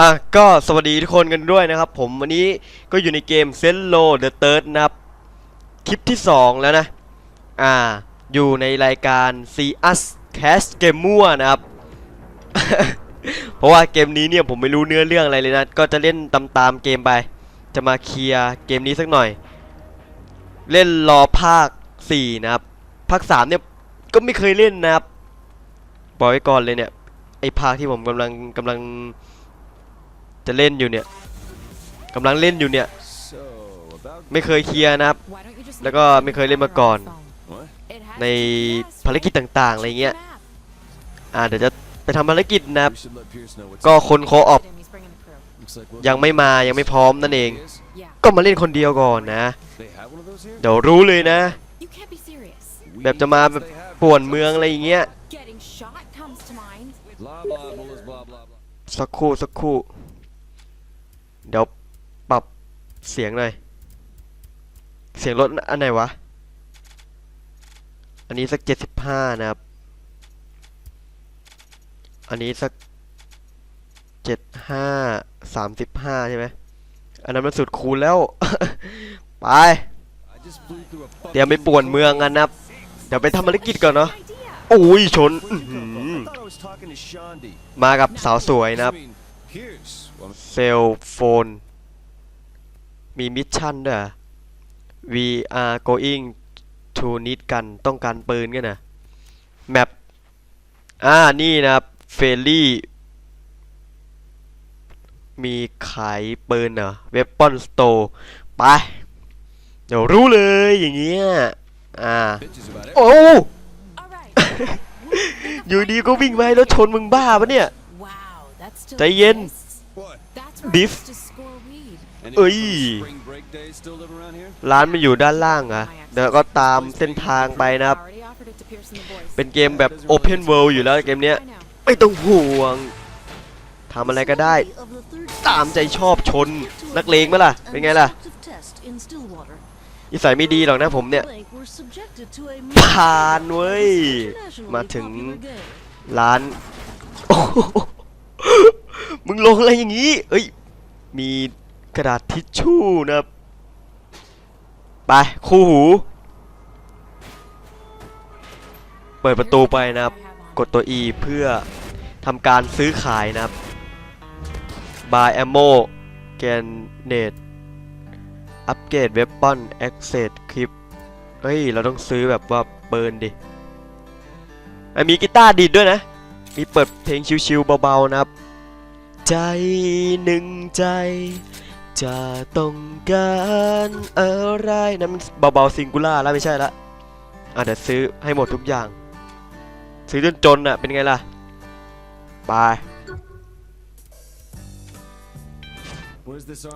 อะก็สวัสดีทุกคนกันด้วยนะครับ ผมวันนี้ก็อยู่ในเกม s e l l o the Third นะครับคลิปที่ 2 แล้วนะอ่าอยู่ในรายการ See Us Cast Game มั่วนะครับ เพราะว่าเกมนี้เนี่ยผมไม่รู้เนื้อเรื่องอะไรเลยนะ ก็จะเล่นตามตามๆเกมไป จะมาเคลียร์เกมนี้สักหน่อย เล่นรอภาค 4 นะครับ ภาค 3 เนี่ยก็ไม่เคยเล่นนะครับบอกไว้ก่อนเลยเนี่ยไอภาคที่ผมกำลังกำลัง จะเล่นอยู่เนี่ยกำลังเล่นอยู่เนี่ย ไม่เคยเคลียร์นะครับ แล้วก็ไม่เคยเล่นมาก่อน ในภารกิจต่างๆอะไรเงี้ยอ่าเดี๋ยวจะไปทำภารกิจนะครับ ก็คนโคออฟยังไม่มายังไม่พร้อมนั่นเอง ก็มาเล่นคนเดียวก่อนนะ เดี๋ยวรู้เลยนะ แบบจะมาแบบป่วนเมืองอะไรอย่างเงี้ยสักคู่สักคู่ เดี๋ยวปรับเสียงหน่อย เสียงรถอันไหนวะ อันนี้สักเจ็ดสิบห้านะครับ อันนี้สักเจ็ดห้าสามสิบห้าใช่ไหม อันนั้นมันสุดคูลแล้ว ไป เตรียมไปป่วนเมืองกันนะครับ เดี๋ยวไปทำภารกิจก่อนเนาะโอ้ยชน มากับสาวสวยนะครับ I mean, Pierce. Well, เซลโฟน มีมิชชั่นด้วยเหรอ We are going to need กันต้องการปืนกันนะแมปอ่า นี่นะครับเฟลลี่มีขายปืนเหรอเว p ปอนสโตร์ไป เดี๋ยวรู้เลยอย่างเงี้ย อ่า bitches about it. โอ้ All right. อยู่ดีก็วิ่งมาให้รถชนมึงบ้าปะเนี่ย wow, that's still ใจเย็น exists. What? That's where Beef. I used to score weed. Any Oi. from spring break days still live around here? ร้านมันอยู่ด้านล่างเหรอะเดี๋ยวก็ตามเส้นทางไปนะครับ Already offered it to Pearson the boys. เป็นเกมแบบ Open World อยู่แล้วเกมเนี้ย I know. ไม่ต้องห่วงทำอะไรก็ได้ ตามใจชอบชน นักเลงไหมล่ะ เป็นไงล่ะนิสัยไม่ดีหรอกนะผมเนี่ย ผ่านเว้ย มาถึงร้านโอ้โหมึงลงอะไรอย่างงี้ เอ้ย มีกระดาษทิชชู่นะครับ ไป คู่หู เปิดประตูไปนะครับ กดตัว E เพื่อทำการซื้อขายนะครับ Buy Ammo Grenade อัปเกรด Weapon Access Clip เฮ้ย เราต้องซื้อแบบว่าเบิร์นดิมีกีตาร์ดีดด้วยนะ มีเปิดเพลงชิวๆเบาๆนะครับ ใจหนึ่งใจ จะต้องการอะไรนั่นมันเบาๆซิงคูล่าแล้วไม่ใช่ละอะเดี๋ยวซื้อให้หมดทุกอย่าง ซื้อจนจนอะเป็นไงล่ะไป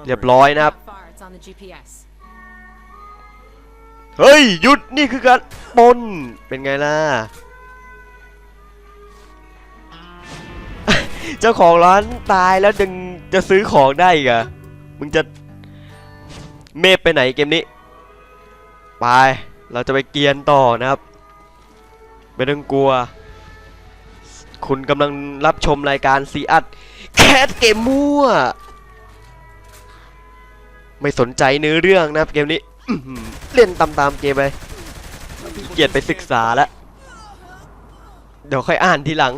เรียบร้อยนะครับเฮ้ยหยุดนี่คือการปนเป็นไงล่ะ เจ้าของร้านตายแล้วยังจะซื้อของได้อีกอะมึงจะเมฟไปไหนเกมนี้ ไป เราจะไปเกียนต่อนะครับ ไม่ต้องกลัว คุณกำลังรับชมรายการซีอัดแคสเกมมั่ว ไม่สนใจเนื้อเรื่องนะครับเกมนี้เล่นตามตามๆเกมไปเกียจไปศึกษาแล้ว เดี๋ยวค่อยอ่านทีหลัง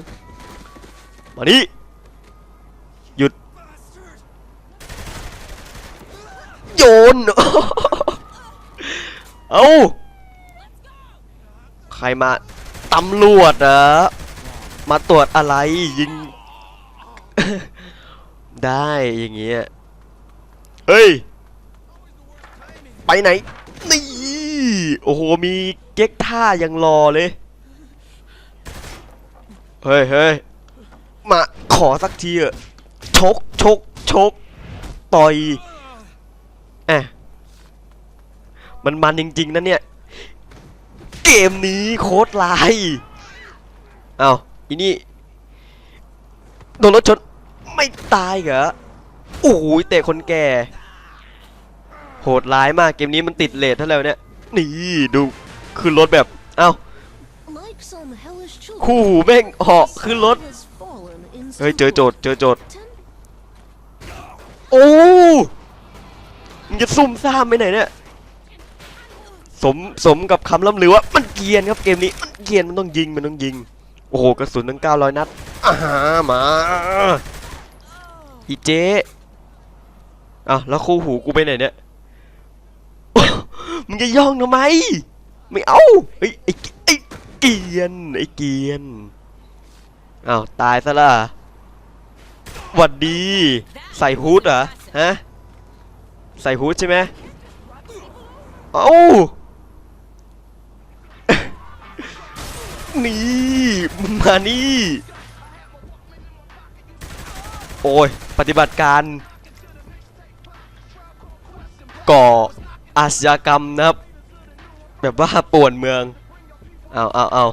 มานี่หยุด โยน เอาใครมาตำรวจเหรอมาตรวจอะไรยิง ได้อย่างเงี้ย เฮ้ย ไปไหน นี่ โอ้โห มีเก๊กท่ายังรอเลย เฮ้ยเฮ้ยมาขอสักทีเอะชกชกชกต่อย อะมันมันจริง ๆนะเนี่ย เกมนี้โคตรลายเอาอีนี่โดนรถชนไม่ตายเหรอโอ้ยเตะคนแก่ โหดร้ายมากเกมนี้มันติดเลทเท่าไหร่วเนี่ย นี่ดูขึ้นรถแบบ เอ้าคู่หูแม่งเหาะขึ้นรถ เฮ้ยเจอโจทย์เจอโจทย์โอ้ มึงจะซุ่มซ่ามไปไหนเนี่ย สมสมกับคำล่ำลือว่ามันเกรียนครับเกมนี้มันเกรียนมันต้องยิงมันต้องยิง โอ้โหกระสุนตั้ง900นัดอ่ามาอีเจ๊อ้าวแล้วคู่หูกูไปไหนเนี่ยมึงจะย่องทำไม ไม่เอาไอ้ยไอ้ไอ้เกรียนไอ้เกรียนอ้าวตายซะละหวัดดี ใส่ฮูดเหรอฮะ ใส่ฮูดใช่ไหมเอ้านี่มึงมานี่ โอ้ย ปฏิบัติการ ก่ออาชญากรรมนะครับ แบบว่าป่วนเมือง เอาเอาเอา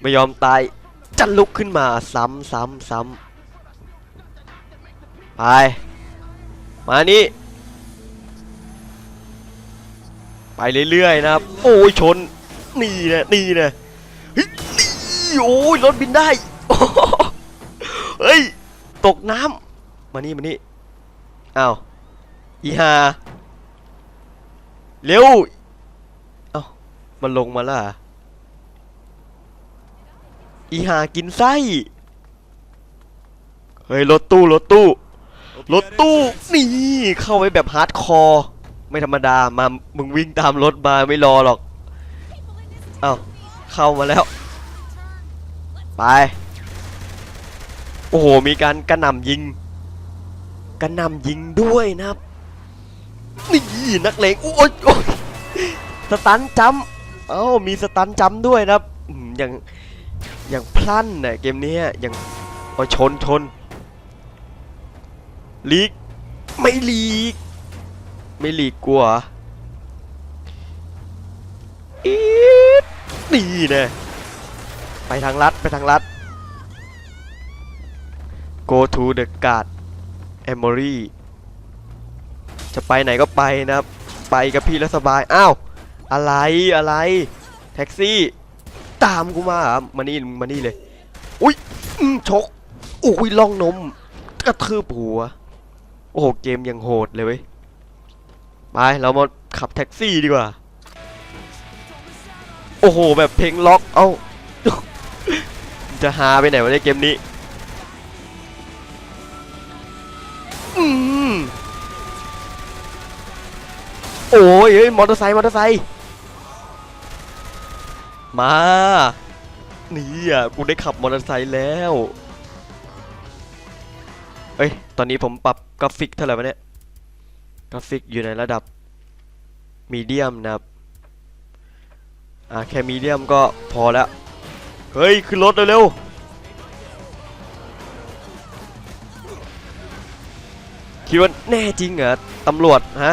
ไม่ยอมตายจะลุกขึ้นมา ซ้ำซ้ำซ้ำไป มานี่ ไปเรื่อยๆนะครับ โอ้ยชน นี่นะนี่นะเฮ้ยนี่โอ้ยรถบินได้เฮ้ย ตกน้ำมานี่มานี่อ้าวอีฮาเร็วเอ้ามันลงมาละออีหากินไส้ เฮ้ย รถตู้ รถตู้ รถตู้ นี่ เข้าไปแบบฮาร์ดคอร์ ไม่ธรรมดามามึงวิ่งตามรถมาไม่รอหรอกเอ้าเข้ามาแล้ว ไป โอ้โห มีการกระหน่ำยิงกระหน่ำยิงด้วยนะครับนี่นักเลงโอ้ยโอ้ยสตันจัมเอ้ามีสตันจัมด้วยนะครับอย่างอย่างพลั่นน่ะเกมนี้อย่างโอ้ชนชนลีกไม่ลีก ไม่หลีกกลัวอีดนี่นะไปทางลัดไปทางลัด go to the guard Emory จะไปไหนก็ไปนะครับ ไปกับพี่แล้วสบาย อ้าว อะไรอะไร แท็กซี่ ตามกูมามานี่มานี่เลย อุ้ยชกอุ้ยล่องนม กระทืบหัว โอ้โห เกมยังโหดเลยเว้ย ไป เรามาขับแท็กซี่ดีกว่า โอ้โห แบบเพลงล็อกเอ้า จะหาไปไหนวะในเกมนี้อโอ้ยเฮ้ยมอเตอร์ไซค์มอเตอร์ไซค์มานี่อะกูได้ขับมอเตอร์ไซค์แล้วเอ้ย ตอนนี้ผมปรับกราฟิกเท่าไหร่วะเนี่ย กราฟิกอยู่ในระดับมีเดียมนะครับ อะแค่มีเดียมก็พอแล้ว เฮ้ย ขึ้นรถเร็วๆคิดว่าแน่จริงเหรอตำรวจฮะ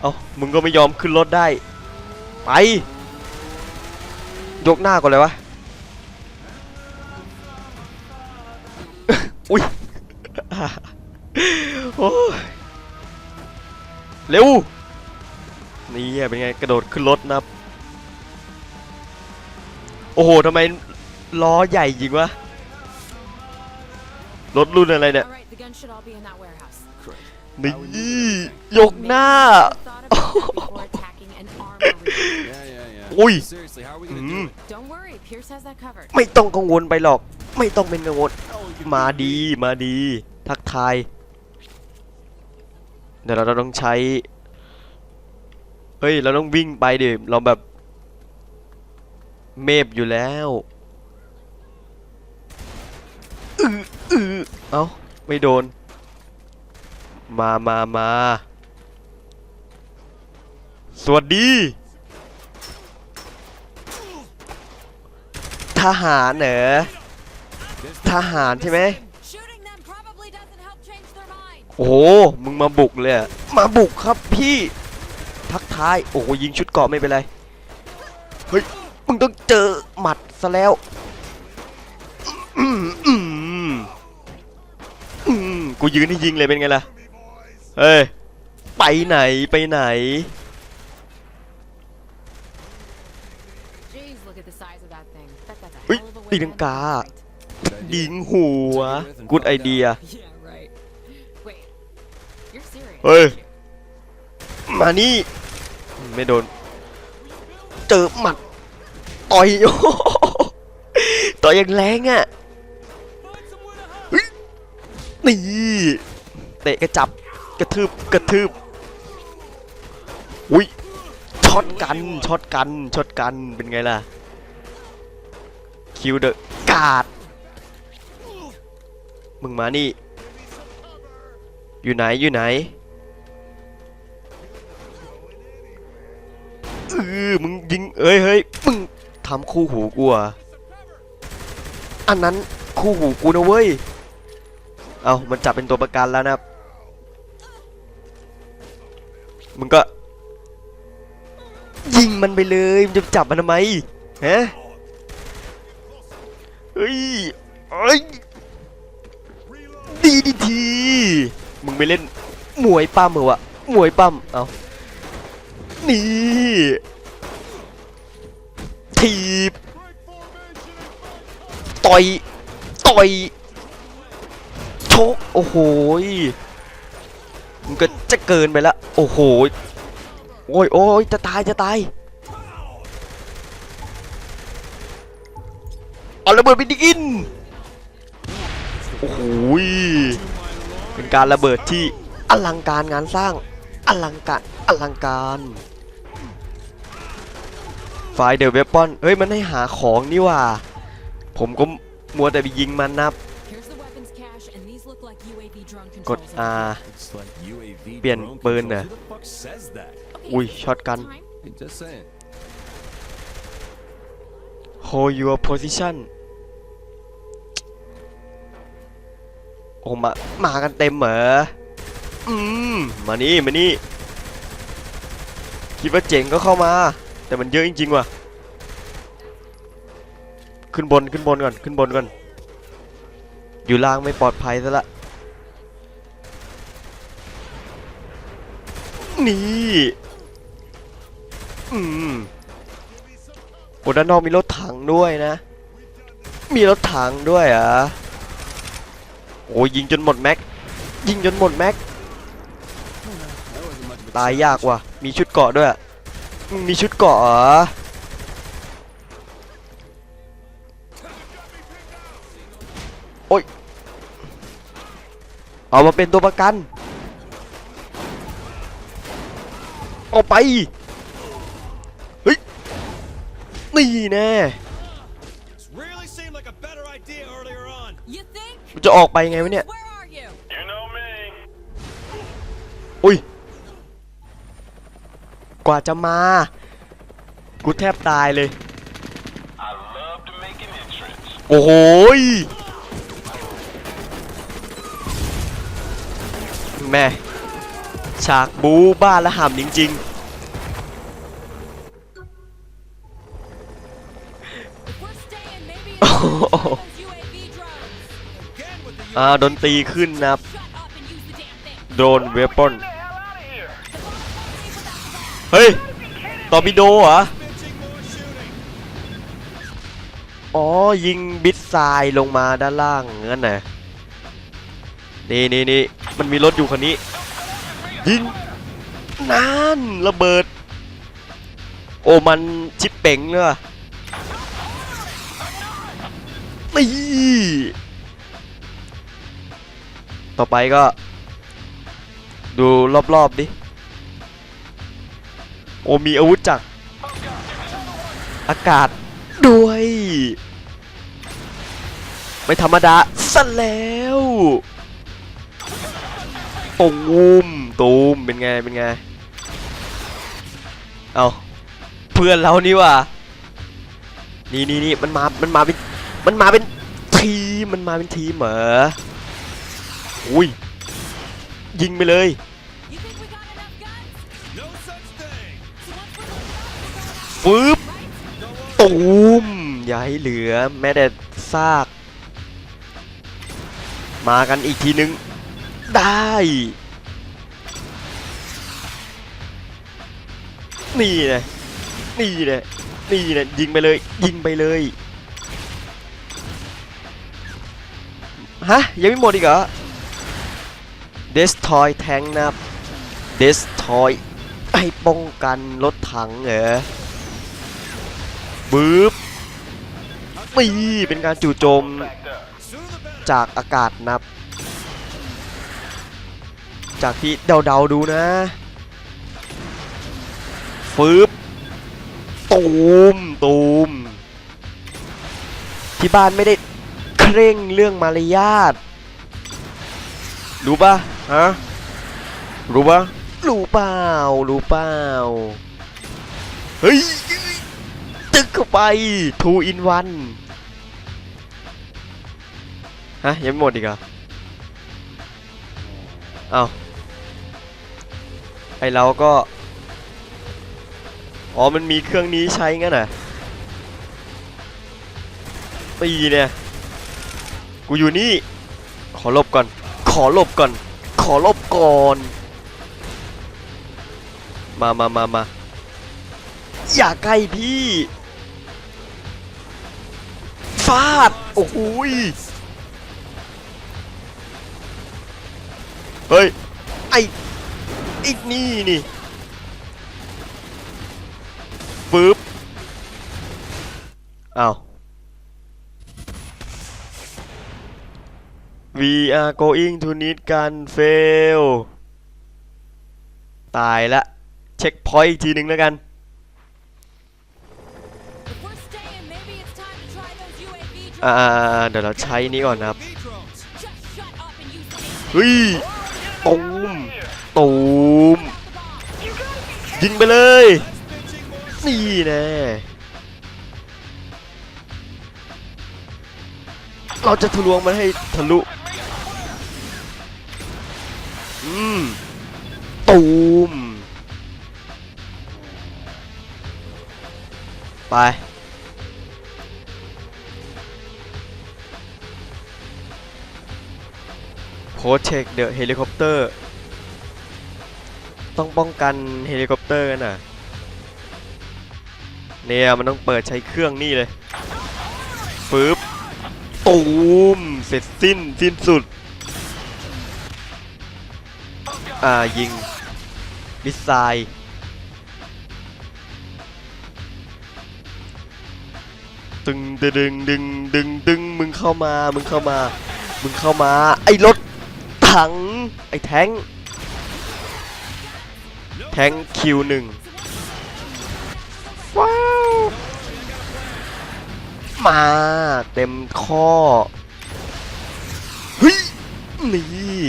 เอามึงก็ไม่ยอมขึ้นรถได้ ไป ยกหน้าก่อนเลยวะ เร็ว นี่อะเป็นไงกระโดดขึ้นรถนะครับ โอ้โหทำไมล้อใหญ่จริงวะ รถรุ่นอะไรเนี่ย All right, the guns should all be in that warehouse. นี่ยกหน้า Thought about that before attacking an armory. Yeah, yeah, yeah. Ui. Seriously, how are we gonna Mm. do it? Don't worry, Pierce has that covered. ไม่ต้องกังวลไปหรอก ไม่ต้องเป็นกังวล มาดีมาดี ทักทาย เดี๋ยวเราต้องใช้ เฮ้ย เราต้องวิ่งไปดิ เราแบบ เมฟอยู่แล้วเอ้า ไม่โดน มามามาสวัสดี ทหารเหรอทหารใช่ไหม อ้โห มึงมาบุกเลยอะมาบุกครับพี่ ทักทาย โอ้โหยิงชุดเกราะไม่เป็นไร เฮ้ย มึงต้องเจอหมัดซะแล้วอืมอืมอืมกูยืนให้ยิงเลยเป็นไงล่ะ เฮ้ย ไปไหนไปไหน Jeez, look at the size of that thing. Bet that's a Ui, hell of a way đi to đằng end cá. the fight. ยิงหัวกุดไอเดีย Yeah, right. เฮ้ย มานี่ไม่โดน เจอหมัด ต่อยโอ้โหต่อยอย่างแรงอะนี่เตะกระจับกระทืบกระทืบอุ้ยช็อตกันช็อตกันช็อตกันเป็นไงล่ะคิวเดอะกาดมึงมานี่ อยู่ไหนอยู่ไหน ออมึงยิงเอ้ยเฮ้ยมึงทำคู่หูกูอะอันนั้นคู่หูกูนะเว้ย เอามันจับเป็นตัวประกันแล้วนะครับมึงก็ ยิงมันไปเลยมึงจะจับมันทำไมฮะเฮ้ยเอ้ยดีดีที มึงไปเล่นมวยปั้มเหรอวะมวยปั้ม เอา นี่ทีบต่อยต่อยชกโอ้โหยมึงก็จะเกินไปละโอ้โหยโอ้ยโอ้ยจะตายจะตายเอาระเบิดไปดินโอ้โหเป็นการระเบิดที่อลังการงานสร้างอลังการอลังการ ไฟเดอะเวปอนเฮ้ย มันให้หาของนี่หว่า ผมก็มัวแต่ไปยิงมันนะครับ Here's the weapons cache, and these look like UAV drone กด controls. R It's like UAV เปลี่ยน drone ปืน controls. น่ะ Who the fuck says that? Okay, อุ้ยช็อตกัน time. Hey, just saying. hold your position โอ้มามากันเต็มเหรอ อืม มานี่ มานี่ คิดว่าเจ๋งก็เข้ามา แต่มันเยอะจริงๆว่ะ ขึ้นบนขึ้นบนก่อนขึ้นบนก่อน อยู่ล่างไม่ปลอดภัยซะละ นี่อืมโอ้ด้านนอกมีรถถังด้วยนะ มีรถถังด้วยอะโอ้ยิงจนหมดแม็ก ยิงจนหมดแม็ก ตายยากว่ะ มีชุดเกราะด้วย มึงมีชุดเกราะเหรอโอ้ยเอามาเป็นตัวประกันเอาไปเฮ้ยนี่แน่ Really seemed like a better idea earlier on. You think? มันจะออกไปไงวะเนี่ย ว่าจะมา กูแทบตายเลย I love to make an entrance. โอ้โหยแม่ฉากบูบ้าและห่ำจริง If we're staying, maybe Oh. it's those UAV drones. Again with the ๆอ่าดนตรีขึ้นนะครับ Shut up and use the damn thing. โดรนเวปอน เฮ้ยตอร์ปิโดเหรอ อ๋อ ยิงบิดทรายลงมาด้านล่างงั้นน่ะนี่นี่นี่มันมีรถอยู่คันนี้ ยิงนั่นระเบิด โอ้มันชิปเป๋งเนอะนี่ต่อไปก็ ดูรอบๆดิ โอ้มีอาวุธจากอากาศด้วย ไม่ธรรมดาซะแล้วตูมตูมเป็นไง เป็นไง เอาเพื่อนเรานี่ว่ะนี่นี่นี่มันมา มันมาเป็น มันมาเป็นทีม มันมาเป็นทีมเหรอ อุ้ย ยิงไปเลย done, ฟึบตูมอย่าให้เหลือแม้แต่ซาก มากันอีกทีนึง ได้ นี่นะนี่นะนี่นะยิงไปเลย ยิงไปเลยฮะ ยังไม่หมดอีกเหรอ Destroy Tank นะครับ destroy ให้ป้องกันรถถังเหรอ บึ๊บปีเป็นการจู่โจมจากอากาศนับ จากที่เดาๆดูนะฟืบตูมตูมที่บ้านไม่ได้เคร่งเรื่องมารยาทรู้ปะฮะรู้ปะรู้เปล่ารู้เปล่าเฮ้ย ตึกเข้าไป two in one ฮะยังไม่หมดอีกเหรอเอาไอเราก็ อ๋อ มันมีเครื่องนี้ใช้งั้นน่ะตีเนี่ย กูอยู่นี่ ขอลบก่อน ขอลบก่อน ขอลบก่อน มามามามาอย่าใกล้พี่าด โอ้โหยเฮ้ย ไอไอนี่นี่ปึ๊บอ้าว We are going to need gun fail ตายละ เช็คพอยต์อีกทีหนึ่งแล้วกัน อ่าเดี๋ยวเราใช้นี้ก่อนนะครับเฮ้ยตูมตูมยิงไปเลย นี่แน่เราจะทะลวงมันให้ทะลุอืมตูมไป โพเทคเดอะเฮลิคอปเตอร์ต้องป้องกันเฮลิคอปเตอร์กันน่ะ เนี่ยมันต้องเปิดใช้เครื่องนี่เลยปึ๊บตูมเสร็จสิ้นสิ้นสุด อ่า ยิงมิสไซล์ตึงดึงดึงดึงดึงมึงเข้ามา มึงเข้ามา มึงเข้ามา ไอ้รถ ถัง ไอ้แทง แทงคิวหนึ่งว้าว มาเต็มข้อ เฮ้ย นี่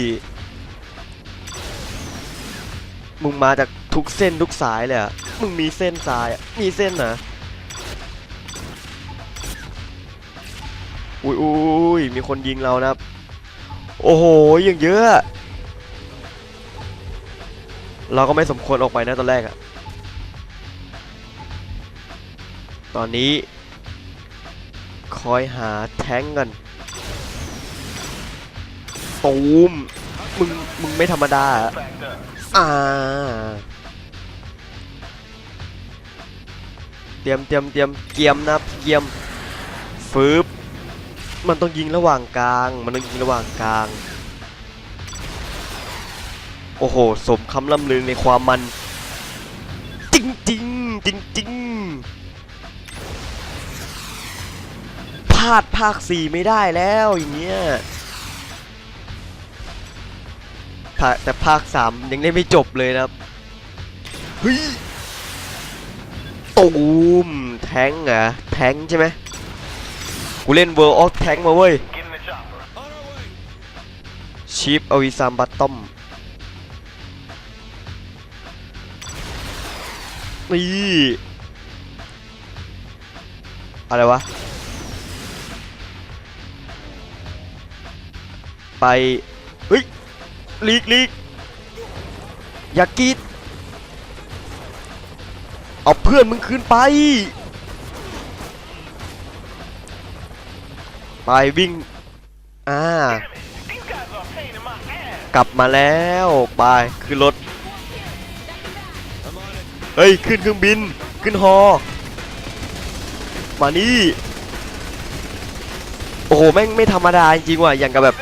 มึงมาจากทุกเส้นทุกสายเลยอะมึงมีเส้นสายอะมีเส้นนะอุ้ยอุ้ยมีคนยิงเรานะครับ โอ้โหย่างเยอะ เราก็ไม่สมควรออกไปนะตอนแรกอะตอนนี้ คอยหาแท้งกันตูมมึง มึงไม่ธรรมดาอะอ่าเตรียมเตรียมเตรียมเกียมนะเกียมฟืบ มันต้องยิงระหว่างกลาง มันต้องยิงระหว่างกลาง โอ้โห สมคำล่ำลือในความมัน จริงจริงจริงจริงพลาดภาคสี่ไม่ได้แล้วอย่างเงี้ยแต่ภาคสามยังได้ไม่จบเลยนะครับเฮ้ยตูมแทงเหรอแทงใช่ไหม กูเล่น World of Tank มาเว้ยชีฟอวิซามบัตตอมนี่อะไรวะ ไป เฮ้ย ลีกลีกอย่ากรีดเอาเพื่อนมึงคืนไป วิ่ง อ่า กลับมาแล้วไปขึ้นรถ เฮ้ย ขึ้นเครื่องบิน ขึ้นฮอ มานี่ โอ้โห แม่งไม่ธรรมดาจริงว่ะ อย่างกับแบบ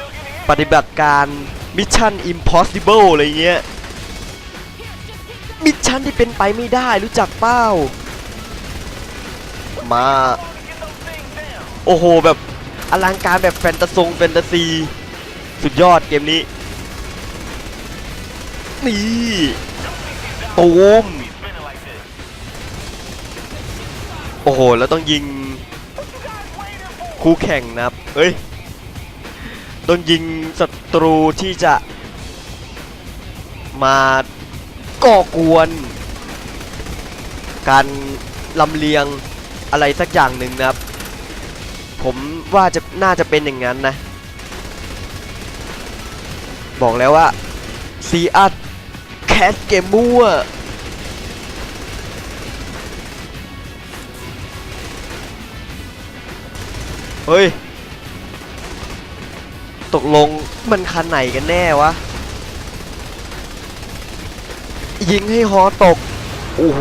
ปฏิบัติการมิชชั่น impossible อะไรเงี้ย มิชชั่นที่เป็นไปไม่ได้รู้จักเป้า มา โอ้โห แบบ อลังการแบบแฟนตาซงแฟนตาซี สุดยอดเกมนี้ นี่ตูมโอ้โห แล้วต้องยิง คู่แข่งนะครับ เอ้ย ต้องยิงศัตรูที่จะ มาก่อกวน การลำเลียงอะไรสักอย่างหนึ่งนะครับ ผมว่าจะน่าจะเป็นอย่างนั้นนะ บอกแล้วว่าซีอัดแคสเกมมั่วเฮ้ย ตกลงมันคันไหนกันแน่วะ ยิงให้ฮอตก โอ้โห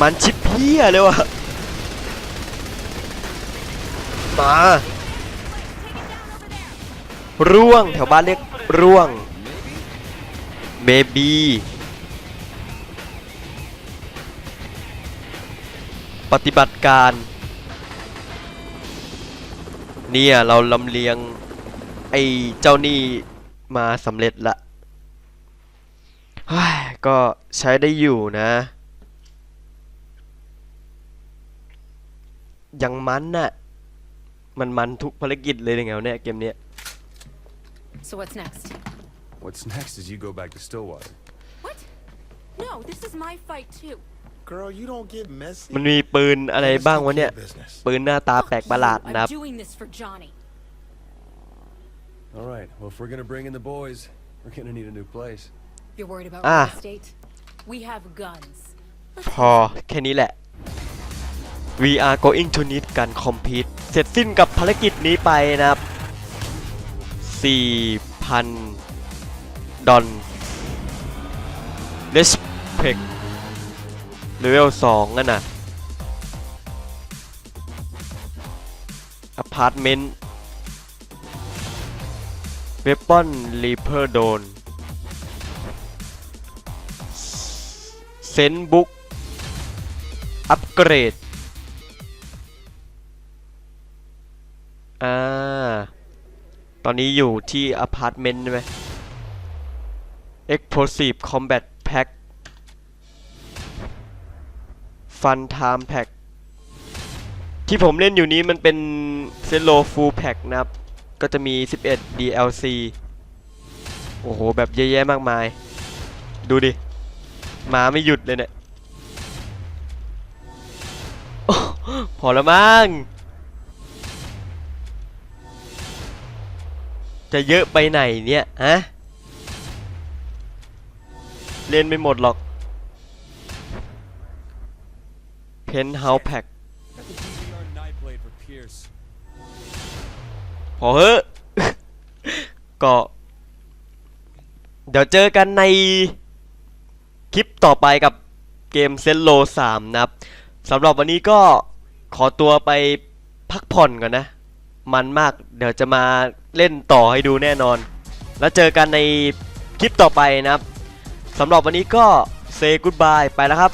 มันชิบเพี้ยเลยวะมาร่วงแถวบ้านเรียกร่วงเบบีปฏิบัติการ เนี่ยเราลำเลียง ไอ้เจ้านี่มาสำเร็จละก็ใช้ได้อยู่นะ ยังมันน่ะ มันมันทุกภารกิจเลยยังไงวะเนี่ยเกมเนี้ย So what's next? What's next is you go back to Stillwater. What? No, this is my fight too. Girl, you don't get messy. มันมีปืนอะไรบ้างวะเนี่ย Business. ปืนหน้าตา Fuck แปลกประหลาด you. นะครับ I'm doing this for Johnny. All right. Well, if we're gonna bring in the boys, we're gonna need a new place. You're worried about Ah. real estate? We have guns. พอแค่นี้แหละ we are going to need การ compete เสร็จสิ้นกับภารกิจนี้ไปนะครับ 4,000 ดอน respect level 2นั่นน่ะ apartment weapon reaper drone เซนบุ๊กอัปเกรด อ่า ตอนนี้อยู่ที่อพาร์ตเมนต์ใช่ไหม Explosive Combat Pack Fun Time Pack ที่ผมเล่นอยู่นี้มันเป็นเซโลฟูลแพ็กนะครับ ก็จะมี 11 DLC โอ้โห แบบเยอะแยะมากมาย ดูดิ มาไม่หยุดเลยเนี่ยพอแล้วมั้ง จะเยอะไปไหนเนี่ยฮะเล่นไม่หมดหรอก Penthouse Pack Got the DVR knife blade for Pierce. พอเฮ้อะก็ เดี๋ยวเจอกันในคลิปต่อไปกับเกมเซนโล3นะครับสำหรับวันนี้ก็ขอตัวไปพักผ่อนก่อนนะ มันมากเดี๋ยวจะมา เล่นต่อให้ดูแน่นอน แล้วเจอกันในคลิปต่อไปนะครับสำหรับวันนี้ก็เซ y g กู d บายไปแล้วครับ